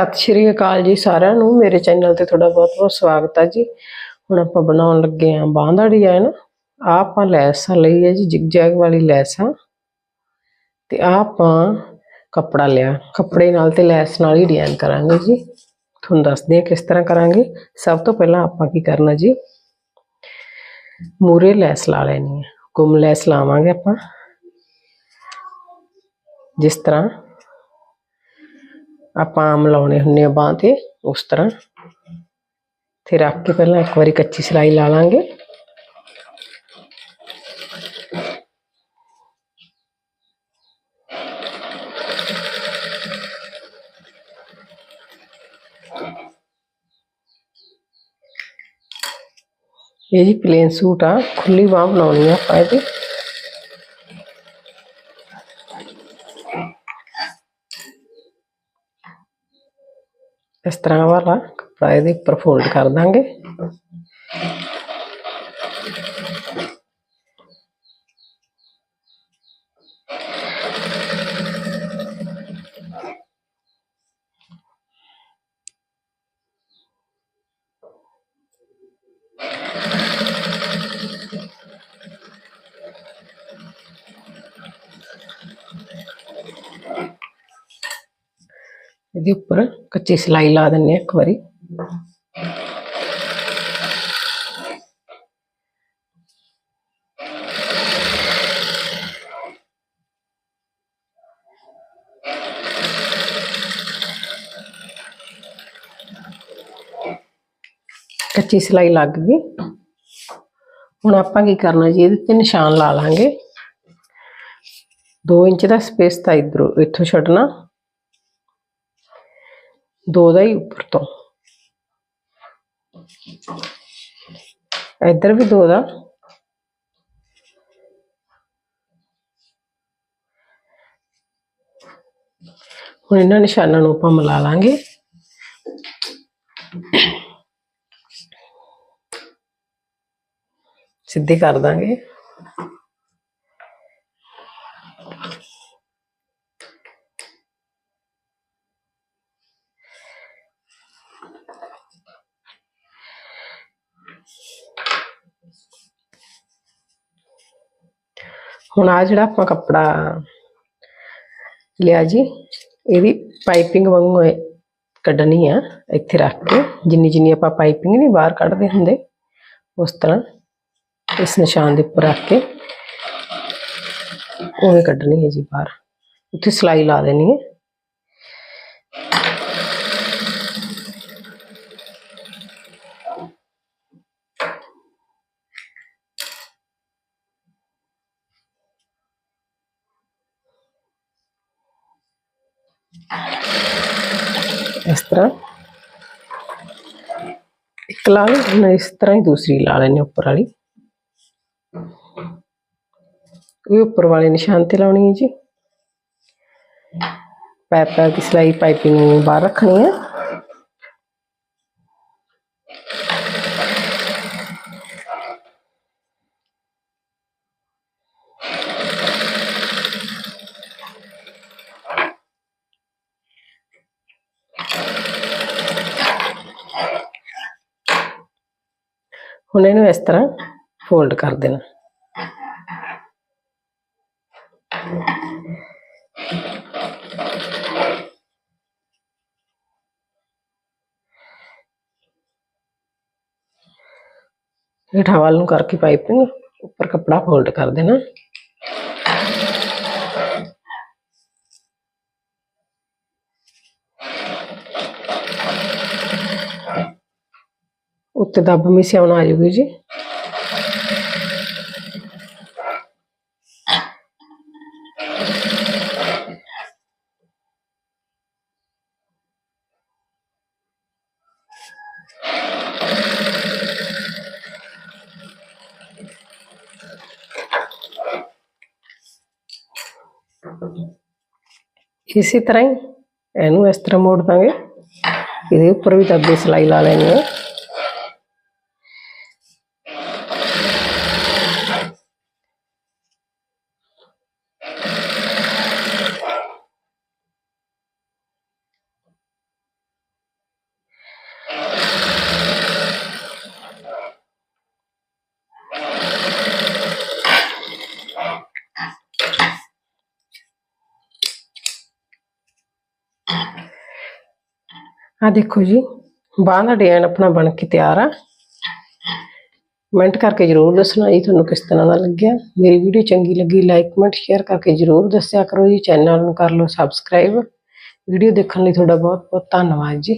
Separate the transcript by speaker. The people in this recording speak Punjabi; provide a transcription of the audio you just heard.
Speaker 1: ਸਤਿ ਸ਼੍ਰੀ ਅਕਾਲ ਜੀ ਸਾਰਿਆਂ ਨੂੰ। ਮੇਰੇ ਚੈਨਲ ਤੇ ਤੁਹਾਡਾ ਬਹੁਤ-ਬਹੁਤ ਸਵਾਗਤ ਹੈ ਜੀ। ਹੁਣ ਆਪਾਂ ਬਣਾਉਣ ਲੱਗੇ ਆਂ ਬਾਂਹ ਦਾ ਡਿਜ਼ਾਈਨ ਆ ਆਪਾਂ ਲੈਸ ਲਈ ਹੈ ਜੀ, ਜਿਗਜੈਗ ਵਾਲੀ ਲੈਸ। ਆ ਤੇ ਆ ਆਪਾਂ ਕੱਪੜਾ ਲਿਆ। ਕੱਪੜੇ ਨਾਲ ਤੇ ਲੈਸ ਨਾਲ ਹੀ ਡਿਜ਼ਾਈਨ ਕਰਾਂਗੇ ਜੀ। ਤੁਹਾਨੂੰ ਦੱਸਦੇ ਹਾਂ ਕਿਸ ਤਰ੍ਹਾਂ ਕਰਾਂਗੇ। ਸਭ ਤੋਂ ਪਹਿਲਾਂ ਆਪਾਂ ਕੀ ਕਰਨਾ ਜੀ? ਮੂਰੇ ਲੈਸ ਲਾ ਲੈਣੀ ਹੈ ਗੁੰਮ ਲੈਸ ਲਾਵਾਂਗੇ ਆਪਾਂ। ਜਿਸ ਤਰ੍ਹਾਂ ਆਪਾਂ ਆਮ ਲਾਉਣੇ ਹੁੰਨੇ ਆ ਬਾਂਹ ਤੇ ਉਸ ਤਰ੍ਹਾਂ ਤੇ ਰੱਖ ਕੇ ਪਹਿਲਾਂ ਇੱਕ ਵਾਰੀ ਕੱਚੀ ਸਿਲਾਈ ਲਾ ਲਾਂਗੇ ਇਹ ਜੀ ਪਲੇਨ ਸੂਟ ਆ ਖੁੱਲੀ ਬਾਂਹ ਬਣਾਉਣੀ ਆ ਆਪਾਂ ਇਹਦੀ ਇਸ ਤਰ੍ਹਾਂ ਵਾਲਾ ਕੱਪੜਾ ਇਹਦੇ ਉੱਪਰ ਫੋਲਡ ਕਰ ਦਾਂਗੇ। ਇਹਦੇ ਉੱਪਰ ਕੱਚੀ ਸਿਲਾਈ ਲਾ ਦਿੰਨੇ ਆ ਇੱਕ ਵਾਰੀ ਕੱਚੀ ਸਿਲਾਈ ਲੱਗ ਗਈ ਹੁਣ ਆਪਾਂ ਕੀ ਕਰਨਾ ਜੀ ਇਹਦੇ ਤੇ ਨਿਸ਼ਾਨ ਲਾ ਲਾਂਗੇ 2 ਇੰਚ ਦਾ ਸਪੇਸ ਤਾਂ ਇਧਰੋਂ ਇੱਥੋਂ ਛੱਡਣਾ ਦੋ ਦਾ ਹੀ ਉੱਪਰ ਤੋਂ ਇੱਧਰ ਵੀ ਦੋ ਦਾ ਹੁਣ ਇਹਨਾਂ ਨਿਸ਼ਾਨਾਂ ਨੂੰ ਆਪਾਂ ਮਿਲਾ ਲਾਂਗੇ ਸਿੱਧੇ ਕਰ ਦਾਂਗੇ ਹੁਣ ਆ ਜਿਹੜਾ ਆਪਾਂ ਕੱਪੜਾ ਲਿਆ ਜੀ ਇਹਦੀ ਪਾਈਪਿੰਗ ਵਾਂਗੂ ਕੱਢਣੀ ਆ, ਇੱਥੇ ਰੱਖ ਕੇ। ਜਿੰਨੀ ਜਿੰਨੀ ਆਪਾਂ ਪਾਈਪਿੰਗ ਨਹੀਂ ਬਾਹਰ ਕੱਢਦੇ ਹੁੰਦੇ, ਉਸ ਤਰ੍ਹਾਂ ਇਸ ਨਿਸ਼ਾਨ ਦੇ ਉੱਪਰ ਰੱਖ ਕੇ ਉਵੇਂ ਕੱਢਣੀ ਹੈ ਜੀ ਬਾਹਰ। ਉੱਥੇ ਸਿਲਾਈ ਲਾ ਦੇਣੀ ਹੈ। ਇਸ ਤਰ੍ਹਾਂ। ਇੱਕ ਲਾ ਲਈ ਹੁਣ ਇਸ ਤਰ੍ਹਾਂ ਹੀ ਦੂਸਰੀ ਲਾ ਲੈਣੀ ਉੱਪਰ ਵਾਲੀ। ਇਹ ਉੱਪਰ ਵਾਲੇ ਨਿਸ਼ਾਨ ਤੇ ਲਾਉਣੀ ਹੈ ਜੀ। ਪੈਪ ਦੀ ਸਿਲਾਈ ਪਾਈਪਿੰਗ ਨੂੰ ਬਾਹਰ ਰੱਖਣੀ ਹੈ। ਹੁਣ ਇਹਨੂੰ ਇਸ ਤਰ੍ਹਾਂ ਫੋਲਡ ਕਰ ਦੇਣਾ ਹੇਠਾਂ ਵੱਲ ਨੂੰ ਕਰਕੇ ਪਾਈਪਿੰਗ ਉੱਪਰ ਕਪੜਾ ਫੋਲਡ ਉੱਤੇ ਦੱਬ ਮਿਸਿਆਉਣ ਆ ਜੂਗੀ ਜੀ ਇਸੇ ਤਰ੍ਹਾਂ ਹੀ ਇਹਨੂੰ ਇਸ ਤਰ੍ਹਾਂ ਮੋੜ ਦਾਂਗੇ ਇਹਦੇ ਉੱਪਰ ਵੀ ਦੱਬੇ ਸਿਲਾਈ ਲਾ ਲੈਣੀ ਹੈ ਆ ਦੇਖੋ ਜੀ, ਬਾਹਾਂ ਦਾ ਡਿਜ਼ਾਈਨ ਆਪਣਾ ਬਣ ਕੇ ਤਿਆਰ ਆ। ਕਮੈਂਟ ਕਰਕੇ ਜਰੂਰ ਦੱਸਣਾ ਜੀ ਤੁਹਾਨੂੰ ਕਿਸ ਤਰ੍ਹਾਂ ਦਾ ਲੱਗਿਆ। ਮੇਰੀ ਵੀਡੀਓ ਚੰਗੀ ਲੱਗੀ ਲਾਈਕ ਕਮੈਂਟ ਸ਼ੇਅਰ ਕਰਕੇ ਜਰੂਰ ਦੱਸਿਆ ਕਰੋ ਜੀ। ਚੈਨਲ ਨੂੰ ਕਰ ਲਓ ਸਬਸਕ੍ਰਾਈਬ ਵੀਡੀਓ ਦੇਖਣ ਲਈ ਤੁਹਾਡਾ ਬਹੁਤ ਬਹੁਤ ਧੰਨਵਾਦ ਜੀ।